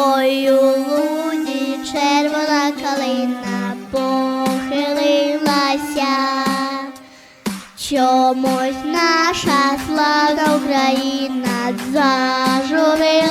Ой, у лузі червона калина похилилася, чомусь наша слава Україна зажурилася.